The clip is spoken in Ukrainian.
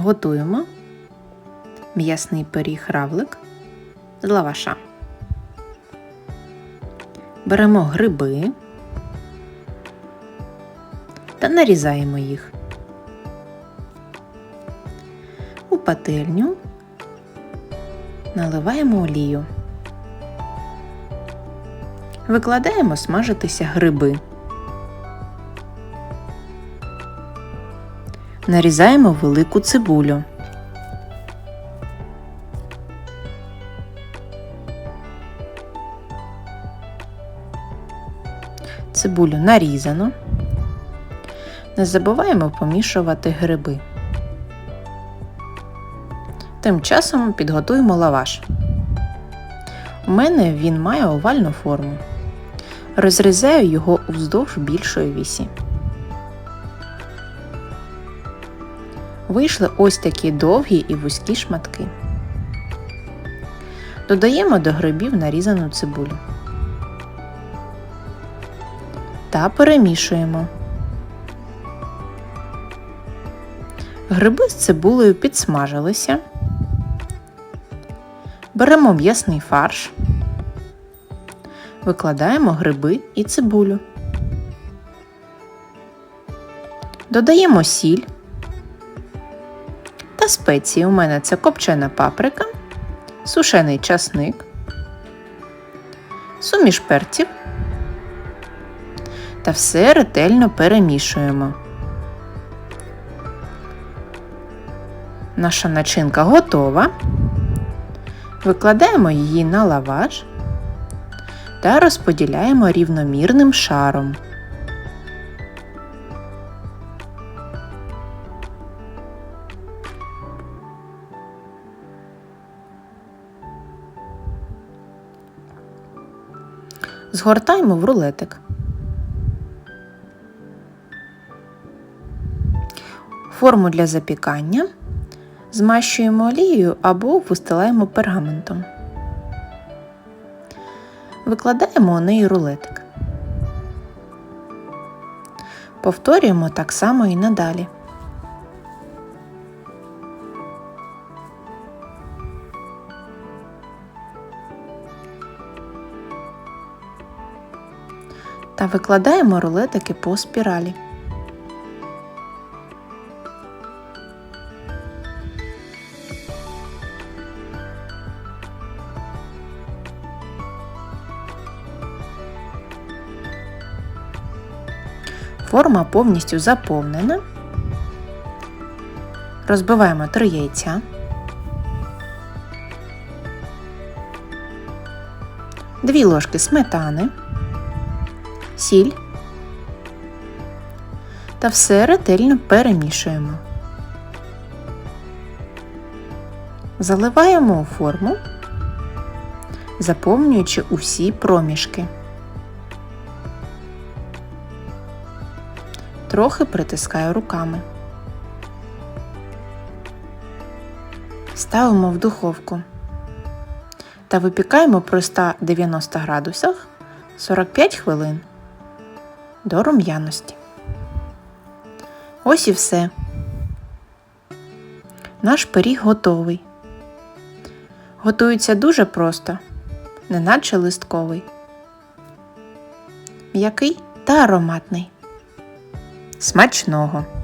Готуємо м'ясний пиріг равлик з лаваша. Беремо гриби та нарізаємо їх. У пательню наливаємо олію. Викладаємо смажитися гриби. Нарізаємо велику цибулю. Цибулю нарізано. Не забуваємо помішувати гриби. Тим часом підготуємо лаваш. У мене він має овальну форму. Розрізаю його уздовж більшої вісі. Вийшли ось такі довгі і вузькі шматки. Додаємо до грибів нарізану цибулю та перемішуємо. Гриби з цибулею підсмажилися. Беремо м'ясний фарш, викладаємо гриби і цибулю. Додаємо сіль та спеції. У мене це копчена паприка, сушений часник, суміш перців та все ретельно перемішуємо. Наша начинка готова. Викладаємо її на лаваш та розподіляємо рівномірним шаром. Згортаємо в рулетик. Форму для запікання змащуємо олією або вистилаємо пергаментом. Викладаємо у неї рулетик. Повторюємо так само і надалі. Та викладаємо рулетики по спіралі. Форма повністю заповнена. Розбиваємо три яйця. Дві ложки сметани, сіль та все ретельно перемішуємо. Заливаємо у форму, заповнюючи усі проміжки. Трохи притискаю руками. Ставимо в духовку та випікаємо при 190 градусах 45 хвилин до рум'яності. Ось і все. Наш пиріг готовий. Готується дуже просто, неначе листковий. М'який та ароматний. Смачного!